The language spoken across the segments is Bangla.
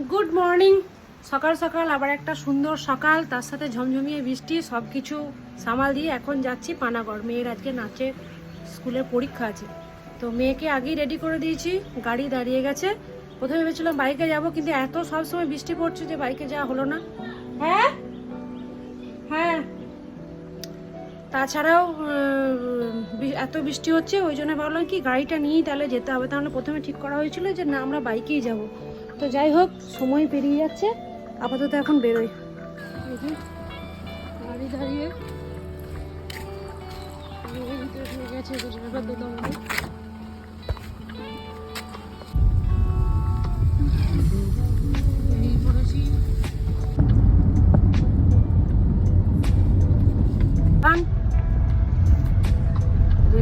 গুড মর্নিং সকাল সকাল আবার একটা সুন্দর সকাল। তার সাথে ঝমঝমিয়ে বৃষ্টি সব কিছু সামাল দিয়ে এখন যাচ্ছি পানাগড়। মেয়ের আজকে নাচে স্কুলে পরীক্ষা আছে। তো মেয়েকে আগেই রেডি করে দিয়েছি গাড়ি দাঁড়িয়ে গেছে। প্রথমে ভেবেছিলাম বাইকে যাব কিন্তু এত সবসময় বৃষ্টি পড়ছে যে বাইকে যাওয়া হলো না। হ্যাঁ? হ্যাঁ। তাছাড়াও এত বৃষ্টি হচ্ছে ওই জন্য ভাবলাম কি গাড়িটা নিয়েই তাহলে যেতে হবে। তাহলে প্রথমে ঠিক করা হয়েছিল যে না আমরা বাইকেই যাব। তো যাই হোক, সময় পেরিয়ে যাচ্ছে। আপাতত এখন বেরোই। গাড়ি দাঁড়িয়ে।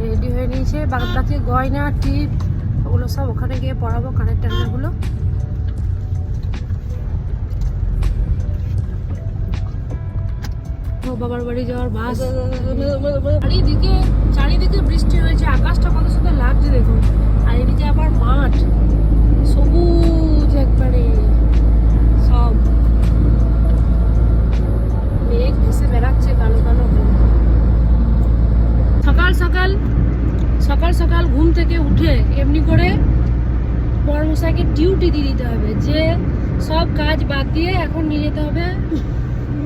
রেডি হয়ে নিয়েছে। বাদ বাকি গয়না, টিপ, ওগুলো সব ওখানে গিয়ে পড়াবো কানের টান্নাগুলো বাবার বাড়ি যাওয়ার বাস। চারিদিকে চারিদিকে বৃষ্টি হয়েছে, আকাশটা কত সুন্দর লাগছে দেখুন। আর এদিকে আবার মাঠ, সবুজ একবারে, সব। মেঘ ভেসে বেড়াচ্ছে কালো কালো সকাল সকাল সকাল সকাল ঘুম থেকে উঠে এমনি করে বড়মশাইকে ডিউটি দিয়ে দিতে হবে, যে সব কাজ বাদ দিয়ে এখন নিয়ে যেতে হবে।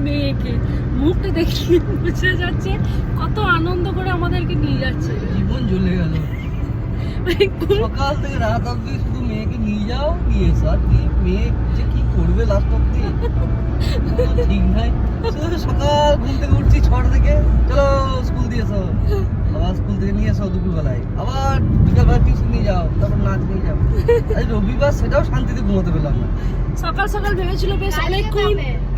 মেয়েকে। মুখটা দেখিয়ে বুঝে যাচ্ছে কত আনন্দ করে আমাদেরকে নিয়ে যাচ্ছে। জীবন জ্বলে গেল। মানে সকাল থেকে রাত অব্দি শুধু মেয়েকে নিয়ে যাও নিয়ে এসো। আর কি মেয়ে যে কি করবে লাস্ট অব্দি ঠিক নাই। সকাল ঘুম থেকে উঠছি ছটা থেকে। চলো স্কুল দিয়ে এসো। আবার স্কুল থেকে নিয়ে এসো দুপুর বেলায় আবার বিকালবেলা টিউশন নিয়ে যাও তারপর নাচ নিয়ে যাও। আজ রবিবার সেটাও শান্তিতে ঘুমাতে পেলাম না। সকাল সকাল ভেবেছিল বেশ অনেকক্ষণ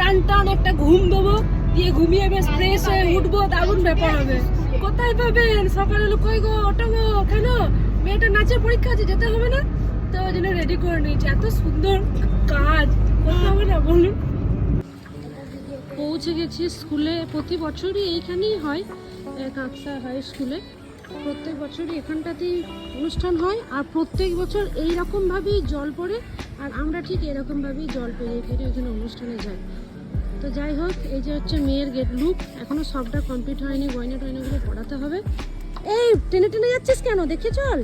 টান টান একটা ঘুম দেবো, দিয়ে ঘুমিয়ে বেশ ফ্রেশ হয়ে উঠবো, দারুণ ব্যাপার হবে। কোথায় পাবেন সকালে হলো কই গো? ওটো গো, কেন? মেয়েটা নাচের পরীক্ষা আছে, যেতে হবে না? তো ওই জন্য রেডি করে নিয়েছি। এত সুন্দর কাজ। করতে হবে না বলুন? পৌঁছে গেছি স্কুলে। প্রতি বছরই এইখানেই হয়। কাঁকসা হাই স্কুলে। প্রত্যেক বছরই এখানটাতেই অনুষ্ঠান হয়। আর প্রত্যেক বছর এই রকমভাবেই জল পড়ে। আর আমরা ঠিক এরকমভাবেই জল পেরিয়ে পেরিয়ে ওখানে অনুষ্ঠানে যাই। তো যাই হোক এই যে হচ্ছে মেয়ের গেট লুক এখনও সবটা কমপ্লিট হয়নি গয়না টয়নাগুলো পড়াতে হবে। এই টেনে টেনে যাচ্ছিস কেন? দেখে চল।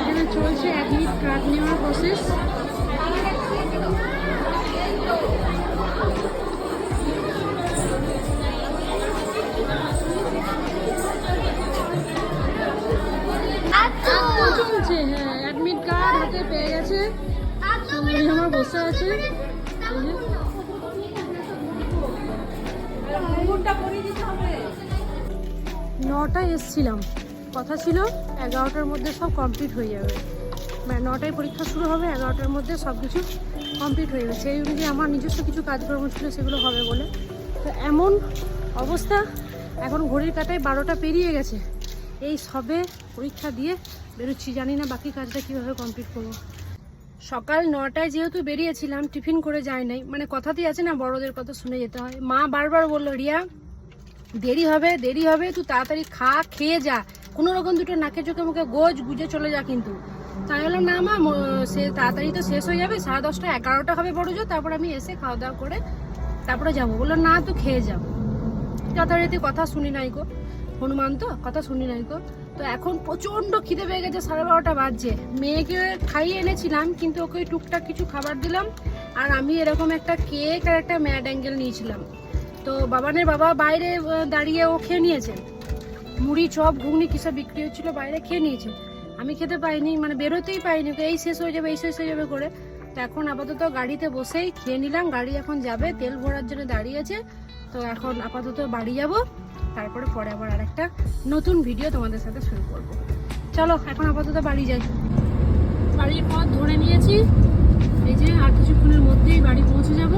এখানে চলছে অ্যাডমিট কার্ড নেওয়ার প্রসেস হ্যাঁ অ্যাডমিট কার্ড হাতে পেয়ে আমার বসে আছে। নটায় এসছিলাম। কথা ছিল এগারোটার মধ্যে সব কমপ্লিট হয়ে যাবে। মানে নটায় পরীক্ষা শুরু হবে এগারোটার মধ্যে সব কিছু কমপ্লিট হয়ে গেছে এই অনুযায়ী আমার নিজস্ব কিছু কাজকর্ম ছিল সেগুলো হবে বলে। তো এমন অবস্থা এখন ঘড়ির কাটায় বারোটা পেরিয়ে গেছে। এই সবে পরীক্ষা দিয়ে বেরোচ্ছি। জানি না বাকি কাজটা কীভাবে কমপ্লিট করব। সকাল নটায় যেহেতু বেরিয়েছিলাম, টিফিন করে যাই নাই। মানে কথাতেই আছে না, বড়দের কথা শুনে যেতে হয়। মা বারবার বলল, রিয়া, দেরি হবে দেরি হবে, তুই তাড়াতাড়ি খা, খেয়ে যা। কোনো রকম দুটো নাকে চোখে মুখে গোজ গুজে চলে যা কিন্তু। তাই হলো না মা সে তাড়াতাড়ি তো শেষ হয়ে যাবে, সাড়ে দশটা, এগারোটা হবে বড় তারপর আমি এসে খাওয়া দাওয়া করে তারপরে যাব। বলল, না তুই খেয়ে যাব। যথারীতি কথা শুনি নাই গো। হনুমান তো? কথা শুনি নাই গো। তো এখন প্রচণ্ড খিদে পেয়ে গেছে, সাড়ে বারোটা বাজছে। মেয়েকে খাইয়ে এনেছিলাম, কিন্তু ওকে টুকটাক কিছু খাবার দিলাম, আর আমি এরকম একটা কেক আর একটা ম্যাড অ্যাঙ্গেল নিয়েছিলাম। তো বাবানের বাবা বাইরে দাঁড়িয়ে ও খেয়ে নিয়েছে। মুড়ি, চপ, ঘুগনি কিসব বিক্রি হচ্ছিল বাইরে খেয়ে নিয়েছে। আমি খেতে পাইনি মানে বেরোতেই পাইনি এই শেষ হয়ে যাবে, এই শেষ হয়ে যাবে করে। তো এখন আপাতত গাড়িতে বসেই খেয়ে নিলাম, গাড়ি এখন যাবে, তেল ভরার জন্য দাঁড়িয়েছে তো এখন আপাতত বাড়ি যাব। তারপরে পরে আবার আর একটা নতুন ভিডিও তোমাদের সাথে শুরু করব। চলো, এখন আপাতত বাড়ি যাই। বাড়ির পথ ধরে নিয়েছি। এই যে আর কিছুক্ষণের মধ্যেই বাড়ি পৌঁছে যাব।